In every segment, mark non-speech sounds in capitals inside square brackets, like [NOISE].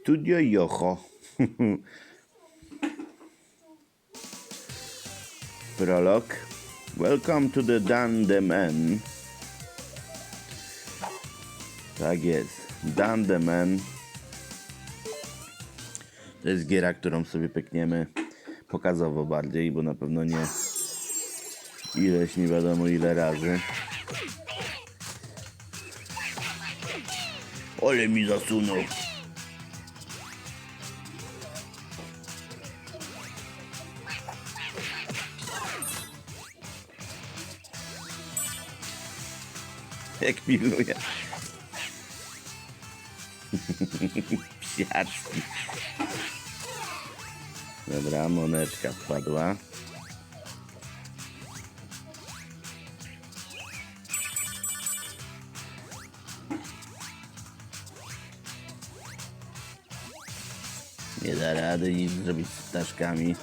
Studio Yoho. [LAUGHS] Prolog. Welcome to the Dandemen. Tak jest. Dandemen. To jest giera, którą sobie pykniemy pokazowo bardziej, bo na pewno nie ileś nie wiadomo ile razy. Ole mi zasunął. [LAUGHS] Jak pilnuje. [LAUGHS] Psiaczki. Dobra, moneczka wpadła. Nie da rady nic zrobić z ptaszkami.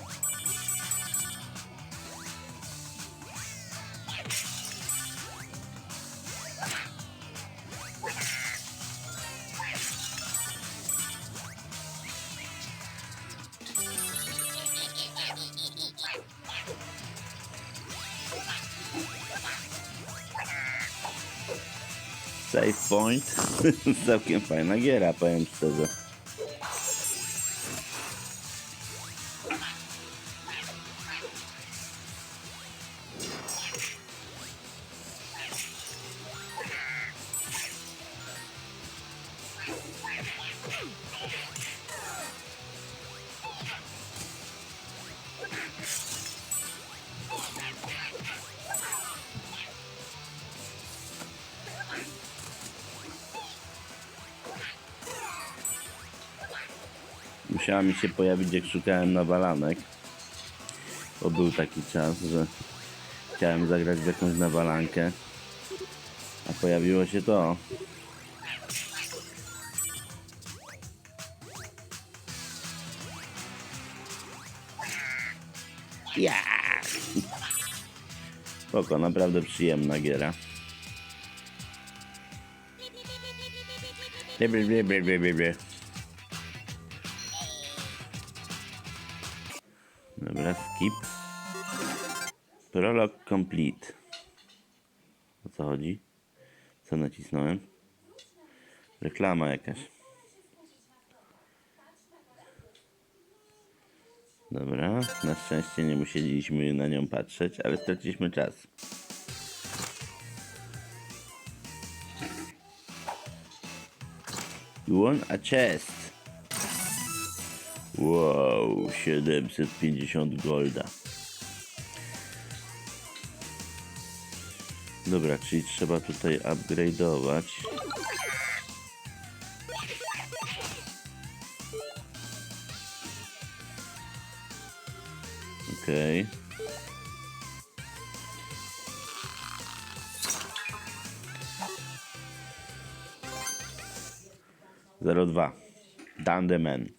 Sai point. [LAUGHS] Sabe quem faz? Na guerra pra Amsterdã. Yeah. Musiała mi się pojawić jak szukałem nawalanek. Bo był taki czas, że chciałem zagrać w jakąś nawalankę. A pojawiło się to. Ja! Spoko, naprawdę przyjemna giera. Bie, bie, bie, bie, skip. Prolog complete. O co chodzi? Co nacisnąłem? Reklama jakaś. Dobra, na szczęście nie musieliśmy na nią patrzeć, ale straciliśmy czas. You won a chest. Wow, 750 golda. Dobra, czyli trzeba tutaj upgrade'ować. Okej. Zero dwa. Dandeman.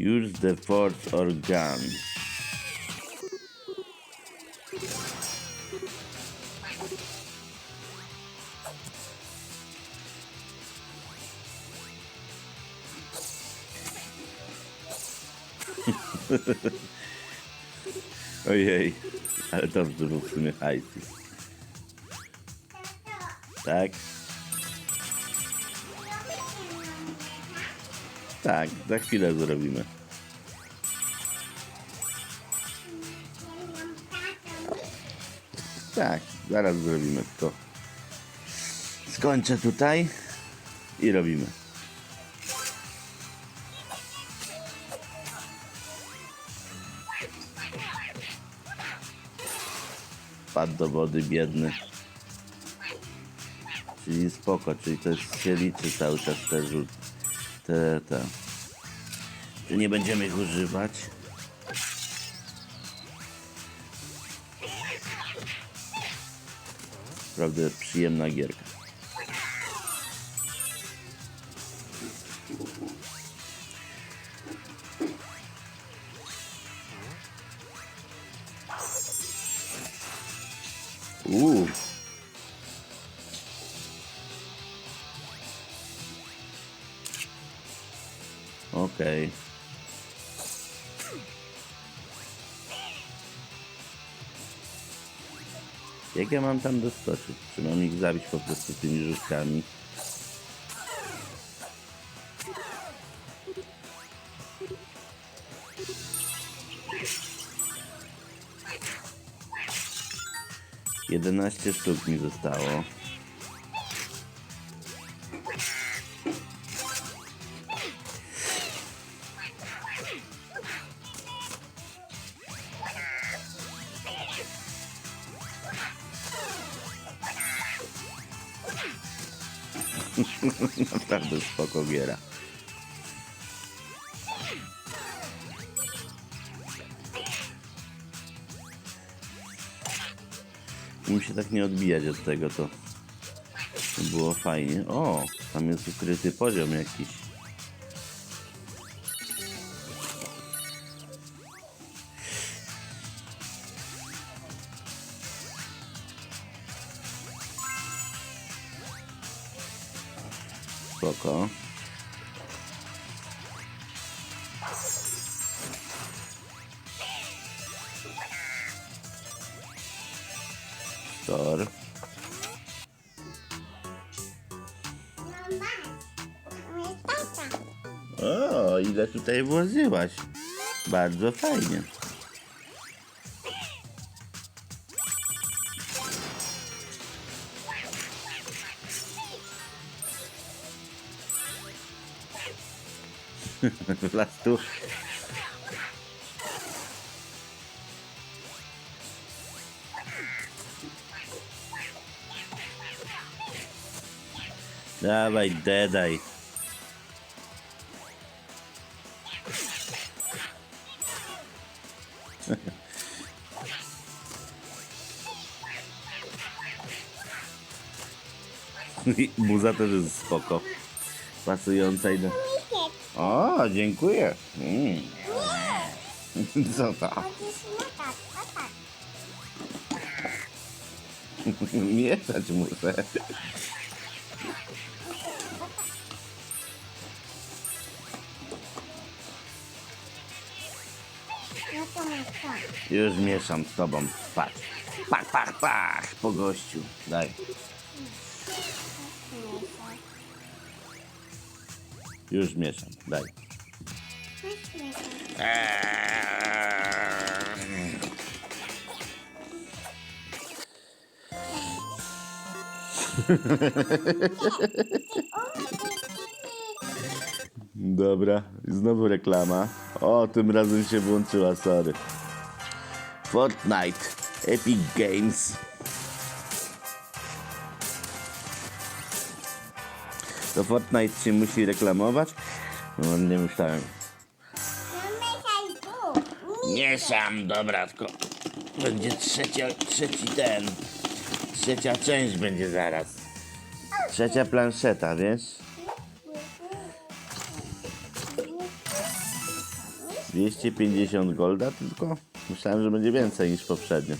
Use the force or gun. [LAUGHS] Ojej, ale dobrze, bo w sumie hajs. Tak? Tak, za chwilę zrobimy. Tak, zaraz zrobimy to. Skończę tutaj i robimy. Padł do wody biedny. Czyli spoko, czyli to się liczy cały czas te rzut. Te, te. Że nie będziemy ich używać. Naprawdę przyjemna gierka. Uuu. Okej. Jak ja mam tam doskoczyć? Czy mam ich zabić po prostu tymi rzutkami? Jedenaście sztuk mi zostało. Naprawdę spoko giera. Im się tak nie odbijać od tego, to było fajnie. O, tam jest ukryty poziom jakiś. Spoko. Tor. O, ile tutaj włożyłaś. Bardzo fajnie. [LAUGHS] Wlazł tu. Dawaj, dedaj. [LAUGHS] Buza też jest spoko. Pasująca i. O, dziękuję. Mm. [LAUGHS] Co to? [LAUGHS] Mieszać muszę. Już mieszam z tobą. Patrz. Pach, pach, pach. Po gościu. Daj. Już mieszam. Daj. Dobra, znowu reklama. O, tym razem się włączyła, sorry. Fortnite, Epic Games. To Fortnite się musi reklamować? No, nie myślałem. No tu. Mieszam, dobra, tylko będzie trzecia, trzeci ten. Trzecia część będzie zaraz. Trzecia planszeta, wiesz? 250 golda tylko? Myślałem, że będzie więcej niż poprzednio.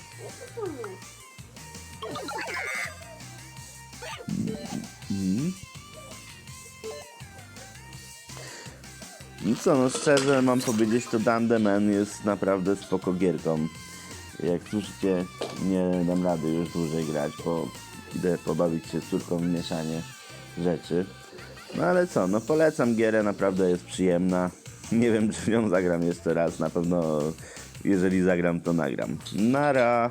No co, no szczerze mam powiedzieć, to Dandeman jest naprawdę spoko gierką. Jak słyszycie, nie dam rady już dłużej grać, bo idę pobawić się z córką w mieszanie rzeczy. No ale co, no polecam gierę, naprawdę jest przyjemna. Nie wiem, [LAUGHS] czy nią zagram jeszcze raz, na pewno jeżeli zagram, to nagram. Nara!